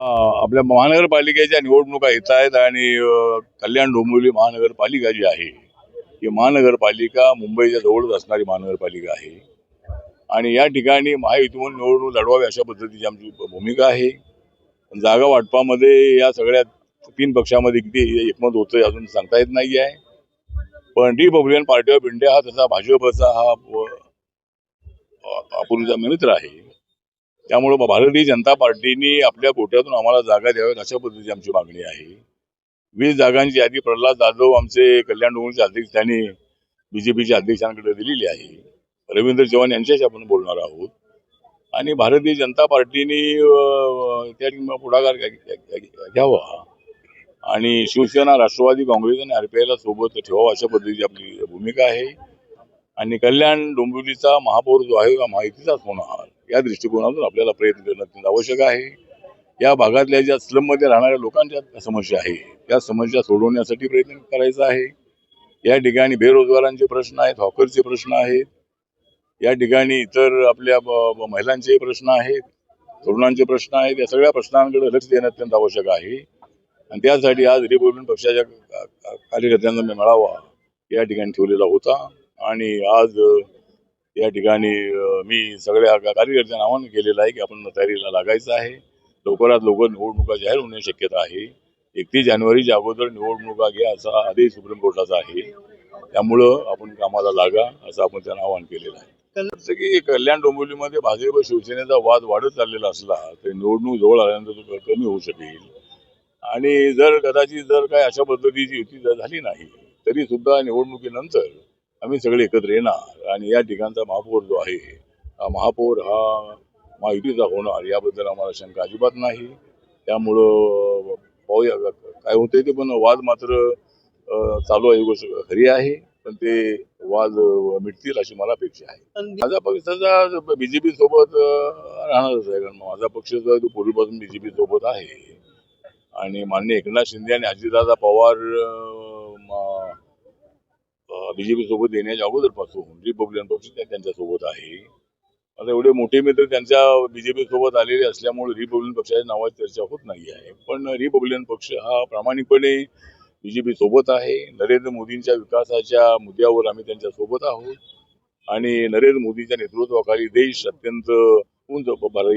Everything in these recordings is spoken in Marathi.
आपल्या महानगरपालिकेच्या निवडणुका येत आहेत आणि कल्याण डोंबिवली महानगरपालिका जी आहे ही महानगरपालिका मुंबईच्या जवळच असणारी महानगरपालिका आहे. आणि या ठिकाणी महायुतीमधून निवडणूक लढवावी अशा पद्धतीची आमची भूमिका आहे. जागा वाटपामध्ये या सगळ्या तीन पक्षामध्ये किती एकमत होतंय अजून सांगता येत नाही आहे. पण रिपब्लिकन पार्टी ऑफ इंडिया हा तसा भाजपचा हा अपूर्वीचा मित्र आहे. त्यामुळं भारतीय जनता पार्टीने आपल्या गोट्यातून आम्हाला जागा द्याव्यात अशा पद्धतीची आमची मागणी आहे. वीस जागांची यादी प्रल्हाद जाधव आमचे कल्याण डोंगरचे अध्यक्ष त्यांनी बीजेपीच्या अध्यक्षांकडे दिलेली आहे. रवींद्र चव्हाण यांच्याशी आपण बोलणार आहोत. आणि भारतीय जनता पार्टीने त्या पुढाकार घ्यावा. आणि शिवसेना राष्ट्रवादी काँग्रेस आणि आरपीआयला सोबत ठेवावं अशा पद्धतीची आपली भूमिका आहे. आणि कल्याण डोंबिवलीचा महापौर जो आहे हा माहितीचाच होणार. या दृष्टिकोनातून आपल्याला प्रयत्न करणं अत्यंत आवश्यक आहे. या भागातल्या ज्या स्लममध्ये राहणाऱ्या लोकांच्या समस्या आहे. त्या समस्या सोडवण्यासाठी प्रयत्न करायचा आहे. या ठिकाणी बेरोजगारांचे प्रश्न आहेत हॉकरचे प्रश्न आहेत. या ठिकाणी इतर आपल्या महिलांचे प्रश्न आहेत तरुणांचे प्रश्न आहेत. या सगळ्या प्रश्नांकडे लक्ष देणं अत्यंत आवश्यक आहे. आणि त्यासाठी आज रिपब्लिकन पक्षाच्या कार्यकर्त्यांना मी मेळावा या ठिकाणी ठेवलेला होता. आणि आज या ठिकाणी मी सगळ्या कार्यकर्त्यांना आवाहन केलेलं आहे की आपण तयारीला लागायचं आहे. लवकरात लवकर निवडणुका जाहीर होण्याची शक्यता आहे. एकतीस जानेवारीच्या अगोदर निवडणुका घ्या असा आदेश सुप्रीम कोर्टाचा आहे. त्यामुळं आपण कामाला लागा असं आपण त्यांना आवाहन केलेलं आहे. जसं की कल्याण डोंबिवलीमध्ये भाजप शिवसेनेचा वाद वाढत चाललेला असला तरी निवडणूक जवळ आल्यानंतर तो कमी होऊ शकेल. आणि जर कदाचित जर काय अशा पद्धतीची युती झाली नाही तरी सुद्धा निवडणुकीनंतर आम्ही सगळे एकत्र येणार. आणि या ठिकाणचा महापौर जो आहे महापौर हा महायुतीचा होणार याबद्दल आम्हाला शंका अजिबात नाही. त्यामुळं पाहूया काय होते ते पण वाद मात्र चालू आहे गोष्ट खरी आहे पण ते वाद मिटतील अशी मला अपेक्षा आहे. माझा पक्षाचा बीजेपी सोबत राहणारच आहे कारण माझा पक्ष जो तो पूर्वीपासून बीजेपी सोबत आहे. आणि माननीय एकनाथ शिंदे आणि अजितदादा पवार बीजेपी सोबत येण्याच्या अगोदरपासून रिपब्लिकन पक्ष त्या- आहे. आता एवढे मोठे मित्र त्यांच्या बीजेपी सोबत आलेले असल्यामुळे रिपब्लिकन पक्षाच्या नावाची चर्चा होत नाही आहे. पण रिपब्लिकन पक्ष हा प्रामाणिकपणे बीजेपी सोबत आहे. नरेंद्र मोदींच्या विकासाच्या मुद्द्यावर आम्ही त्यांच्यासोबत आहोत. आणि नरेंद्र मोदींच्या नेतृत्वाखाली देश अत्यंत उंच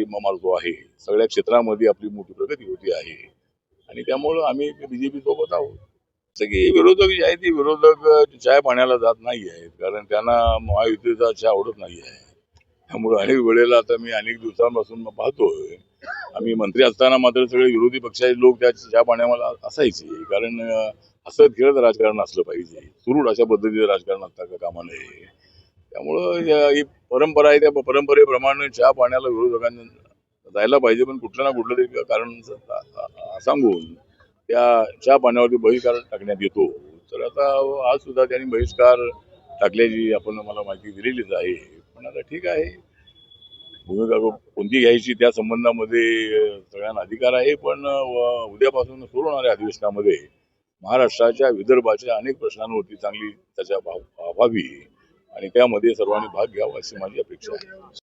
मारतो आहे. सगळ्या क्षेत्रामध्ये आपली मोठी प्रगती होती आहे. आणि त्यामुळं आम्ही बीजेपी सोबत आहोत. सगळे विरोधक जे आहेत ते विरोधक चाय पाण्याला जात नाही आहेत. कारण त्यांना महायुतीचा चहा आवडत नाही आहे. त्यामुळे अनेक वेळेला आता मी अनेक दिवसांपासून पाहतोय. आम्ही मंत्री असताना मात्र सगळे विरोधी पक्षाचे लोक त्या चहा पाण्याला असायचे. कारण असं हसत खेळत राजकारण असलं पाहिजे. सुरूड अशा पद्धतीचं राजकारण असता का कामा नये. त्यामुळं ही परंपरा आहे. त्या परंपरेप्रमाणे चहा पाण्याला विरोधकांनी जायला पाहिजे. पण कुठलं ना कुठलं तरी कारण सांगून त्या चहा पाण्यावरती बहिष्कार टाकण्यात येतो तर आता आज सुद्धा त्यांनी बहिष्कार टाकल्याची आपण मला माहिती दिलेलीच आहे. पण आता ठीक आहे. भूमिका कोणती घ्यायची त्या संबंधामध्ये सगळ्यांना अधिकार आहे पण उद्यापासून सुरू होणाऱ्या अधिवेशनामध्ये महाराष्ट्राच्या विदर्भाच्या अनेक प्रश्नांवरती चांगली त्याच्या व्हावी आणि त्यामध्ये सर्वांनी भाग घ्यावा अशी माझी अपेक्षा आहे.